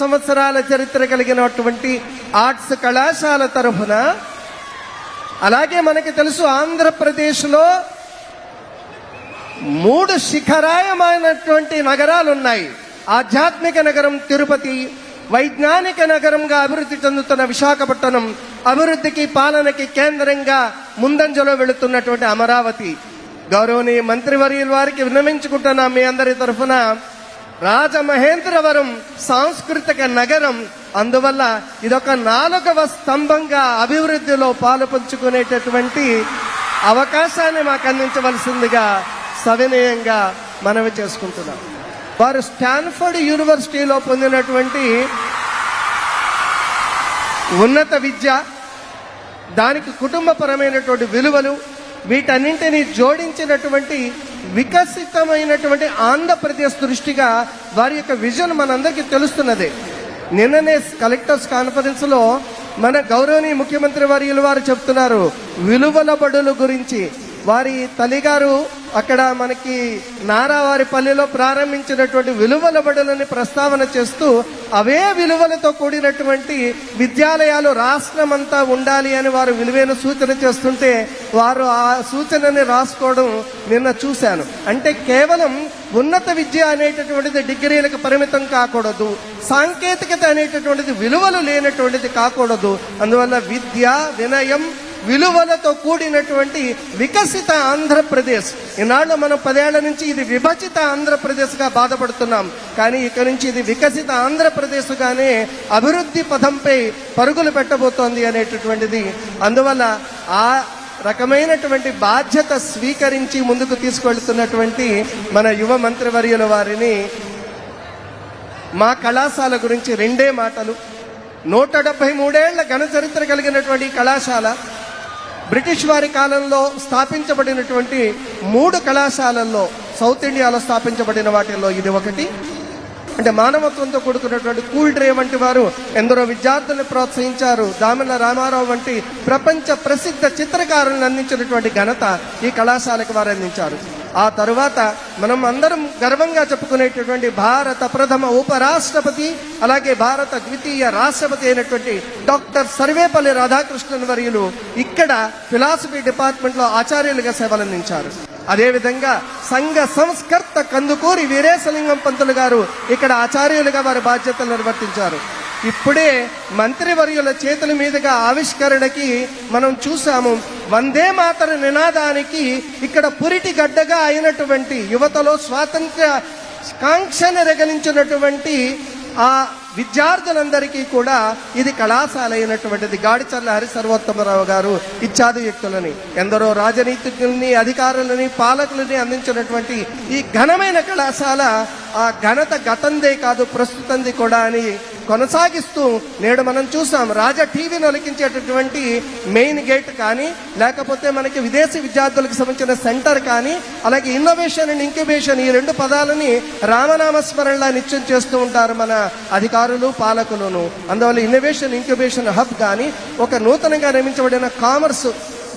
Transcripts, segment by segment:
సంవత్సరాల చరిత్ర కలిగినటువంటి ఆర్ట్స్ కళాశాల తరఫున అలాగే మనకి తెలుసు ఆంధ్రప్రదేశ్లో మూడు శిఖరాయమైనటువంటి నగరాలు ఉన్నాయి ఆధ్యాత్మిక నగరం తిరుపతి వైజ్ఞానిక నగరంగా అభివృద్ధి చెందుతున్న విశాఖపట్నం అభివృద్ధికి పాలనకి కేంద్రంగా ముందంజలో వెళుతున్నటువంటి అమరావతి. గౌరవనీయ మంత్రివర్యుల వారికి విన్నవించుకుంటున్నా మీ అందరి తరఫున. రాజమహేంద్రవరం సాంస్కృతిక నగరం. అందువల్ల ఇదొక నాలుగవ స్తంభంగా అభివృద్ధిలో పాలు పంచుకునేటటువంటి అవకాశాన్ని మాకు అందించవలసిందిగా సవినయంగా మనవి చేసుకుంటున్నాం. వారు స్టాన్ఫర్డ్ యూనివర్సిటీలో పొందినటువంటి ఉన్నత విద్య దానికి కుటుంబపరమైనటువంటి విలువలు వీటన్నింటినీ జోడించినటువంటి వికసితమైనటువంటి ఆంధ్రప్రదేశ్ దృష్టిగా వారి యొక్క విజన్ మనందరికీ తెలుస్తున్నది. నిన్ననే కలెక్టర్స్ కాన్ఫరెన్స్లో మన గౌరవనీయ ముఖ్యమంత్రి వర్యులు వారు చెప్తున్నారు విలువల బడుల గురించి. వారి తల్లిగారు అక్కడ మనకి నారావారిపల్లిలో ప్రారంభించినటువంటి విలువల బడులని ప్రస్తావన చేస్తూ అవే విలువలతో కూడినటువంటి విద్యాలయాలు రాష్ట్రమంతా ఉండాలి అని వారు విలువైన సూచన చేస్తుంటే వారు ఆ సూచనని రాసుకోవడం నిన్న చూశాను. అంటే కేవలం ఉన్నత విద్య అనేటటువంటిది డిగ్రీలకు పరిమితం కాకూడదు సాంకేతికత అనేటటువంటిది విలువలు లేనటువంటిది కాకూడదు. అందువల్ల విద్య వినయం విలువలతో కూడినటువంటి వికసిత ఆంధ్రప్రదేశ్. ఈనాళ్ళు మనం పదేళ్ళ నుంచి ఇది విభజిత ఆంధ్రప్రదేశ్గా బాధపడుతున్నాం. కానీ ఇక నుంచి ఇది వికసిత ఆంధ్రప్రదేశ్గానే అభివృద్ధి పథంపై పరుగులు పెట్టబోతోంది అనేటటువంటిది. అందువల్ల ఆ రకమైనటువంటి బాధ్యత స్వీకరించి ముందుకు తీసుకెళ్తున్నటువంటి మన యువ మంత్రివర్యుల వారిని మా కళాశాల గురించి రెండే మాటలు. నూట డెబ్బై మూడేళ్ళ ఘన చరిత్ర కలిగినటువంటి కళాశాల బ్రిటిష్ వారి కాలంలో స్థాపించబడినటువంటి మూడు కళాశాలల్లో సౌత్ ఇండియాలో స్థాపించబడిన వాటిల్లో ఇది ఒకటి. అంటే మానవత్వంతో కూడుకున్నటువంటి కూల్ డ్రే వంటి వారు ఎందరో విద్యార్థులను ప్రోత్సహించారు. దామెల రామారావు వంటి ప్రపంచ ప్రసిద్ధ చిత్రకారులను అందించినటువంటి ఘనత ఈ కళాశాలకు వారు అందించారు. ఆ తరువాత మనం అందరం గర్వంగా చెప్పుకునేటటువంటి భారత ప్రథమ ఉపరాష్ట్రపతి అలాగే భారత ద్వితీయ రాష్ట్రపతి అయినటువంటి డాక్టర్ సర్వేపల్లి రాధాకృష్ణన్ వర్యులు ఇక్కడ ఫిలాసఫీ డిపార్ట్మెంట్లో ఆచార్యులుగా సేవలందించారు. అదేవిధంగా సంఘ సంస్కర్త కందుకూరి వీరేశలింగం పంతులు గారు ఇక్కడ ఆచార్యులుగా వారి బాధ్యతలు నిర్వర్తించారు. ఇప్పుడే మంత్రివర్యుల చేతుల మీదుగా ఆవిష్కరణకి మనం చూసాము వందే మాతర నినాదానికి ఇక్కడ పురిటి గడ్డగా అయినటువంటి యువతలో స్వాతంత్ర కాంక్షను రగలించినటువంటి ఆ విద్యార్థులందరికీ కూడా ఇది కళాశాల అయినటువంటిది గాడిచర్ల హరి సర్వోత్తమరావు గారు ఇత్యాది వ్యక్తులని ఎందరో రాజనీతిజ్ఞుల్ని అధికారులని పాలకులని అందించినటువంటి ఈ ఘనమైన కళాశాల ఆ ఘనత గతందే కాదు ప్రస్తుతంది కూడా అని కొనసాగిస్తూ నేడు మనం చూసాం రాజా టీవీని ఒలికించేటటువంటి మెయిన్ గేట్ కానీ లేకపోతే మనకి విదేశీ విద్యార్థులకు సంబంధించిన సెంటర్ కానీ అలాగే ఇన్నోవేషన్ అండ్ ఇంక్యుబేషన్ ఈ రెండు పదాలని రామనామస్మరణలా నిత్యం చేస్తూ ఉంటారు మన అధికారులు పాలకులను. అందువల్ల ఇన్నోవేషన్ ఇంక్యుబేషన్ హబ్ కానీ ఒక నూతనంగా నిర్మించబడిన కామర్స్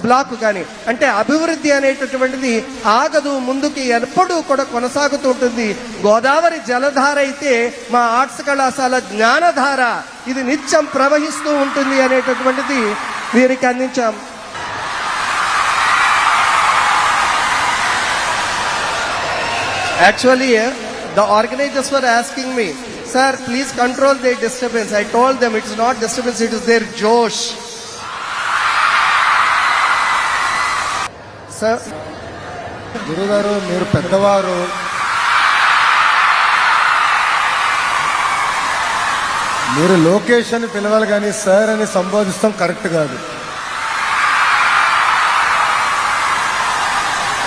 బ్లాక్ కానీ అంటే అభివృద్ధి అనేటటువంటిది ఆగదు ముందుకి ఎప్పుడూ కూడా కొనసాగుతూ ఉంటుంది. గోదావరి జలధార అయితే మా ఆర్ట్స్ కళాశాల జ్ఞానధార. ఇది నిత్యం ప్రవహిస్తూ ఉంటుంది అనేటటువంటిది వీరికి అందించాం. Actually the organizers for asking me sir please control the disturbance I told them it's not disturbance it is their josh sir. గురుగారు మీరు పెద్దవారు. మీరు లోకేష్ అని పిలవాలి కానీ సార్ అని సంబోధిస్తాం కరెక్ట్ కాదు.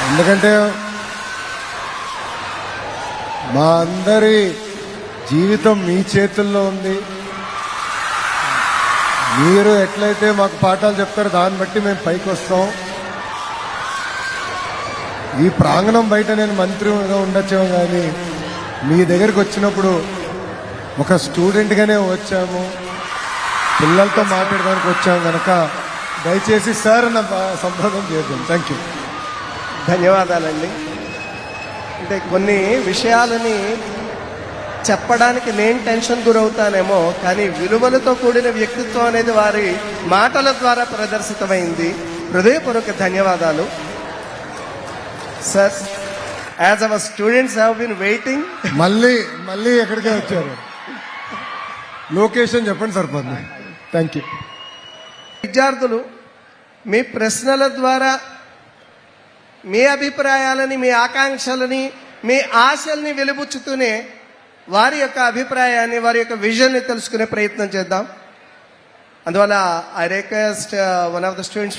ఎందుకంటే మా అందరి జీవితం మీ చేతుల్లో ఉంది. మీరు ఎట్లయితే మాకు పాఠాలు చెప్తారో దాన్ని బట్టి మేము పైకి వస్తాం. ఈ ప్రాంగణం బయట నేను మంత్రిగా ఉండొచ్చేమో కానీ మీ దగ్గరికి వచ్చినప్పుడు ఒక స్టూడెంట్గానే వచ్చాము. పిల్లలతో మాట్లాడడానికి వచ్చాము కనుక దయచేసి సార్ అన్న బా- సంబోధన చేద్దాం. థ్యాంక్ యూ ధన్యవాదాలండి. అంటే కొన్ని విషయాలని చెప్పడానికి నేను టెన్షన్ గురవుతానేమో కానీ విలువలతో కూడిన వ్యక్తిత్వం అనేది వారి మాటల ద్వారా ప్రదర్శితమైంది. హృదయపూర్వక ధన్యవాదాలు. Sir as our students have been waiting మళ్ళీ మళ్ళీ ఎక్కడికే వచ్చారు? లొకేషన్ చెప్పండి సరిపోతుంది థ్యాంక్ యూ విద్యార్థులు మీ ప్రశ్నల ద్వారా మీ అభిప్రాయాలని మీ ఆకాంక్షలని మీ ఆశల్ని వెలుబుచ్చుతూనే వారి యొక్క అభిప్రాయాన్ని వారి యొక్క విజన్ని తెలుసుకునే ప్రయత్నం చేద్దాం. అందువల్ల I request one of the students